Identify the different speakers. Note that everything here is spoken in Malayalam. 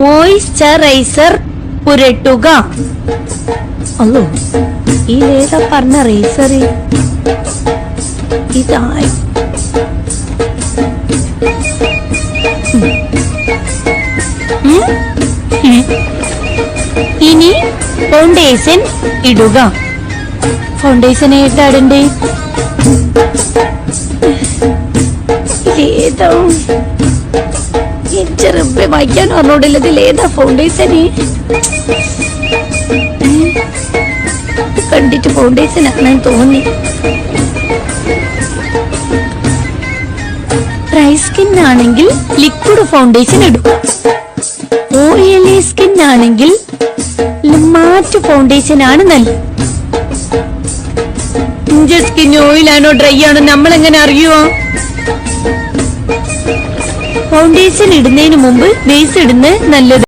Speaker 1: മോയിസ്ചറൈസർ പുരട്ടുക അല്ലോ ഇതിലേതാ പറഞ്ഞ റേസർ ഇതായി ഉം. ഉം. ഇനി ഫൗണ്ടേഷൻ ഇടുക ഫൗണ്ടേഷൻ ഏതാടണ്ടേ ഇതേതോ ചെറുപ്പ വായിക്കാൻ പറഞ്ഞോടില്ല ഏതാ ഫൗണ്ടേഷന് കണ്ടിട്ട് ഫൗണ്ടേഷൻ ആണെന്ന് തോന്നി. ഡ്രൈ സ്കിൻ ആണെങ്കിൽ ലിക്വിഡ് ഫൗണ്ടേഷൻ ഇടും. ഓയിലി സ്കിൻ ആണെങ്കിൽ മാറ്റ് ഫൗണ്ടേഷൻ ആണ് നല്ലത്. ഇഞ്ച സ്കിൻ ഓയിലാണോ ഡ്രൈ ആണോ? നമ്മൾ എങ്ങനെ അറിയുമോ ഫൗണ്ടേഷൻ ഇടുന്നതിന് മുമ്പ് ബേസ് ഇടുന്നത് നല്ലത്.